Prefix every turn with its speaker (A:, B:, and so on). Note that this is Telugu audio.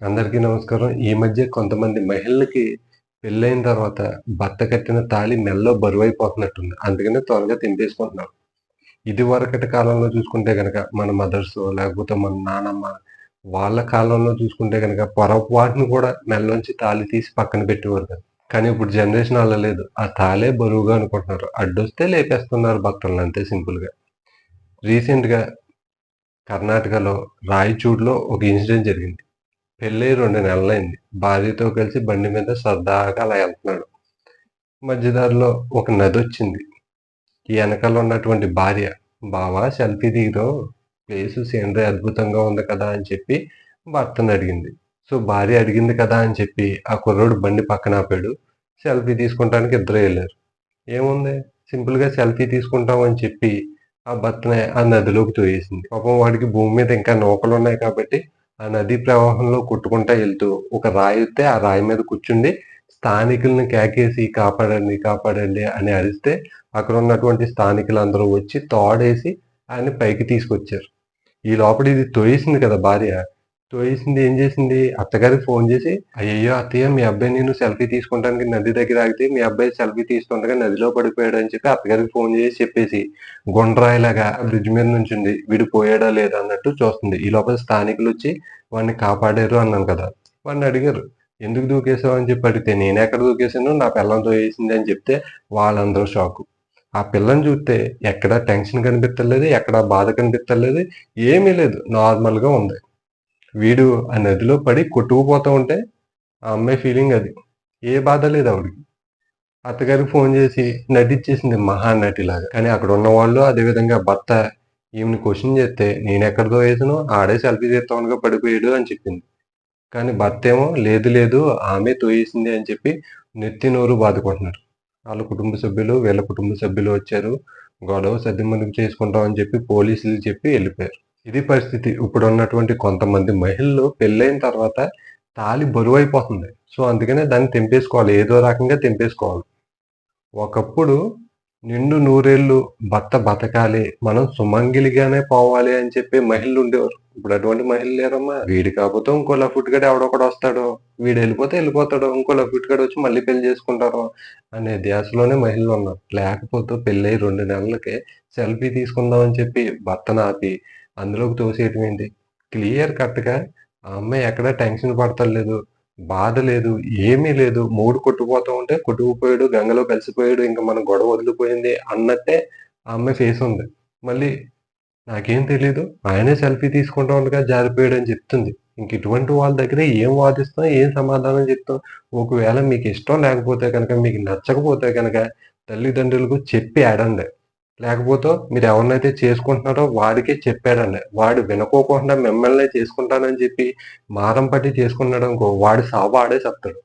A: అందరికీ నమస్కారం. ఈ మధ్య కొంతమంది మహిళలకి పెళ్ళైన తర్వాత భర్త కట్టిన తాళి మెడలో బరువైపోతున్నట్టుంది. అందుకనే త్వరగా తెంపేసుకుంటున్నారు. ఇదివరకటి కాలంలో చూసుకుంటే కనుక మన మదర్స్ లేకపోతే మన నానమ్మ వాళ్ళ కాలంలో చూసుకుంటే కనుక పొరపు వాటిని కూడా మెల్లోంచి తాళి తీసి పక్కన పెట్టేవారు కాదు. కానీ ఇప్పుడు జనరేషన్ అలా లేదు. ఆ తాళే బరువుగా అనుకుంటున్నారు. అడ్డొస్తే లేపేస్తున్నారు భక్తులను అంతే సింపుల్‌గా. రీసెంట్‌గా కర్ణాటకలో రాయచూడ్‌లో ఒక ఇన్సిడెంట్ జరిగింది. పెళ్ళి రెండు నెలలైంది. భార్యతో కలిసి బండి మీద సరదాగా అలా వెళ్తున్నాడు మధ్యదారిలో ఒక నదొచ్చింది. ఈ వెనకాల ఉన్నటువంటి భార్య, "బావా సెల్ఫీ దిగిరో ప్లేస్ సీనరీ అద్భుతంగా ఉంది కదా!" అని చెప్పి భర్తని అడిగింది. సో, భార్య అడిగింది కదా అని చెప్పి ఆ కుర్రోడు బండి పక్కన ఆపాడు. సెల్ఫీ తీసుకుంటానికి ఇద్దరు వెళ్ళారు ఏముంది సింపుల్‌గా సెల్ఫీ తీసుకుంటాం అని చెప్పి ఆ భర్తని ఆ నదిలోకి తోయేసింది పాపం వాడికి భూమి మీద ఇంకా నూకలున్నాయి కాబట్టి ఆ నదీ ప్రవాహంలో కొట్టుకుంటా వెళ్తూ ఒక రాయి వస్తే ఆ రాయి మీద కూర్చుండి స్థానికులను కేకేసి "కాపాడండి, కాపాడండి" అని అరిస్తే అక్కడ ఉన్నటువంటి స్థానికులు అందరూ వచ్చి తాడేసి ఆయన్ని పైకి తీసుకొచ్చారు. ఈ లోపల ఇది తోయేసింది కదా భార్య. తోయేసింది ఏం చేసింది అత్తగారికి ఫోన్ చేసి, "అయ్యయ్యో! అత్తయ్య మీ అబ్బాయి నేను సెల్ఫీ తీసుకుంటానికి నది దగ్గర ఆగితే మీ అబ్బాయి సెల్ఫీ తీస్తుండగా నదిలో పడిపోయాడు" అని చెప్పి అత్తగారికి ఫోన్ చేసి చెప్పేసి గుండ్రాయిలాగా బ్రిడ్జ్ మీద నుంచింది వీడు పోయాడా లేదా అన్నట్టు చూస్తుంది. ఈ లోపల స్థానికులు వచ్చి వాడిని కాపాడారు అన్నాను కదా! వాడిని అడిగారు. "ఎందుకు దూకేసావు?" అని చెప్పి అడిగితే, నేను ఎక్కడ దూకేసాను నా పిల్లని తోయేసింది అని చెప్తే వాళ్ళందరూ షాకు. ఆ పిల్లని చూస్తే ఎక్కడ టెన్షన్ కనిపించలేదు. ఎక్కడ బాధ కనిపించలేదు. ఏమీ లేదు. నార్మల్‌గా ఉంది. వీడు ఆ నదిలో పడి కొట్టుకుపోతూ ఉంటే ఆ అమ్మాయి ఫీలింగ్ అది. ఏ బాధ లేదు ఆవిడకి. అత్తగారికి ఫోన్ చేసి నటించేసింది మహానటిలాగా. కానీ అక్కడ ఉన్నవాళ్ళు అదే విధంగా భర్త ఈమెని క్వశ్చన్ చేస్తే, నేను ఎక్కడితో తోసేసాను ఆడే సెల్ఫీ తీస్తా పడిపోయాడు" అని చెప్పింది. కానీ భర్త ఏమో "లేదు లేదు ఆమె తోయేసింది అని చెప్పి నెత్తి నోరు బాదుకుంటున్నారు. వాళ్ళ కుటుంబ సభ్యులు, వీళ్ళ కుటుంబ సభ్యులు వచ్చారు. గొడవ సద్దుమణిగి చేసుకుంటాం అని చెప్పి పోలీసులు చెప్పి వెళ్ళిపోయారు ఇది పరిస్థితి. ఇప్పుడున్నటువంటి కొంతమంది మహిళలు పెళ్ళైన తర్వాత తాళి బరువైపోతుంది. సో, అందుకనే దాన్ని తెంపేసుకోవాలి. ఏదో రకంగా తెంపేసుకోవాలి. ఒకప్పుడు నిండు నూరేళ్ళు భర్త బతకాలి. మనం సుమంగిలిగానే పోవాలి అని చెప్పి మహిళలు ఉండేవారు. ఇప్పుడు అటువంటి మహిళలు లేరమ్మా. వీడి కాకపోతే ఇంకో లఫుట్గాడు ఎవడో వస్తాడు. వీడు వెళ్ళిపోతే వెళ్ళిపోతాడు ఇంకో లఫుట్గాడు వచ్చి మళ్ళీ పెళ్ళి చేసుకుంటారు అనే ధ్యాసలోనే మహిళలు ఉన్నారు. లేకపోతే పెళ్ళై రెండు నెలలకే సెల్ఫీ తీసుకుందాం అని చెప్పి భర్తను ఆపి అందులోకి తోసేయటం ఏంటి? క్లియర్ కట్‌గా ఆ అమ్మాయి ఎక్కడ టెన్షన్ పడతలేదు. బాధ లేదు. ఏమీ లేదు. మూడు కొట్టుకుపోతూ ఉంటే కొట్టుకుపోయాడు. గంగలో కలిసిపోయాడు. ఇంకా మన గొడవ వదిలిపోయింది అన్నట్టే ఆ అమ్మాయి ఫేస్ ఉంది. మళ్ళీ నాకేం తెలీదు. ఆయనే సెల్ఫీ తీసుకుంటా ఉండగా జారిపోయాడు అని చెప్తుంది. ఇంక ఇటువంటి వాళ్ళ దగ్గర ఏం వాదిస్తాం? ఏం సమాధానం చెప్తాం? ఒకవేళ మీకు ఇష్టం లేకపోతే కనుక మీకు నచ్చకపోతే కనుక తల్లిదండ్రులకు చెప్పి ఆడండి లేకపోతే మీరు ఎవరినైతే చేసుకుంటున్నారో వాడికే చెప్పాడండి. వాడు వినుకోకుండా మిమ్మల్ని చేసుకుంటానని చెప్పి మారం పట్టి చేసుకున్నాడనుకో వాడు సావు వాడే చెప్తాడు